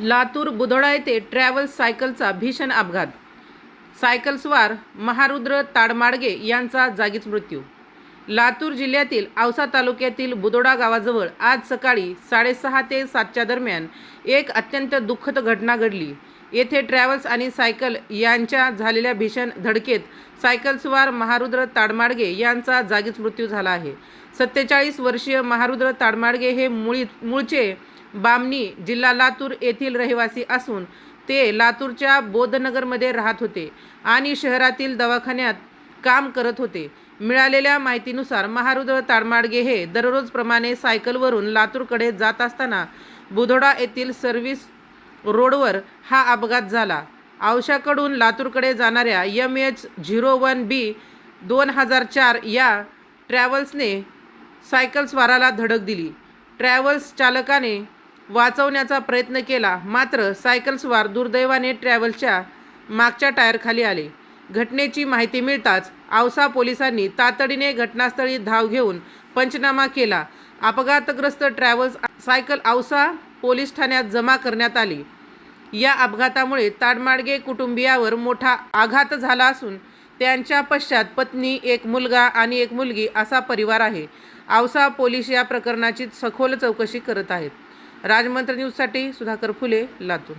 लातूर बुधोडा येथे ट्रॅव्हल्स सायकलचा भीषण अपघात. सायकलस्वार महारुद्र ताडमाडगे यांचा जागीच मृत्यू. लातूर जिल्ह्यातील औसा तालुक्यातील बुदोडा गावाजवळ आज सकाळी साडेसहा ते सातच्या दरम्यान एक अत्यंत दुःखद घटना घडली. येथे ट्रॅव्हल्स आणि सायकल यांच्या झालेल्या भीषण धडकेत सायकलस्वार महारुद्र ताडमाडगे यांचा जागीच मृत्यू झाला आहे. सत्तेचाळीस वर्षीय महारुद्र ताडमाडगे हे मुळी मूळचे बामणी जिल्हा लातूर येथील रहिवासी असून ते लातूरच्या बोधनगरमध्ये राहत होते आणि शहरातील दवाखान्यात काम करत होते. मिळालेल्या माहितीनुसार महारुद्र ताडमाडगे हे दररोजप्रमाणे सायकलवरून लातूरकडे जात असताना बुधोडा येथील सर्व्हिस रोडवर हा अपघात झाला. औशाकडून लातूरकडे जाणाऱ्या M H zero one B दोन हजार चार या ट्रॅव्हल्सने सायकलस्वाराला धडक दिली. ट्रॅव्हल्स चालकाने वाचवण्याचा प्रयत्न केला मात्र सायकलस्वार दुर्दैवाने ट्रॅव्हल्सच्या मागच्या टायरखाली आले. घटनेची माहिती मिळताच औसा पोलिसांनी तातडीने घटनास्थळी धाव घेऊन पंचनामा केला. अपघातग्रस्त ट्रॅव्हल्स सायकल औसा पोलीस ठाण्यात जमा करण्यात आली. या अपघातामुळे ताडमाडगे कुटुंबियावर मोठा आघात झाला असून त्यांच्या पश्चात पत्नी एक मुलगा आणि एक मुलगी असा परिवार आहे. औसा पोलीस या प्रकरणाची सखोल चौकशी करत आहेत. राजमंत्र न्यूजसाठी सुधाकर फुले लातूर.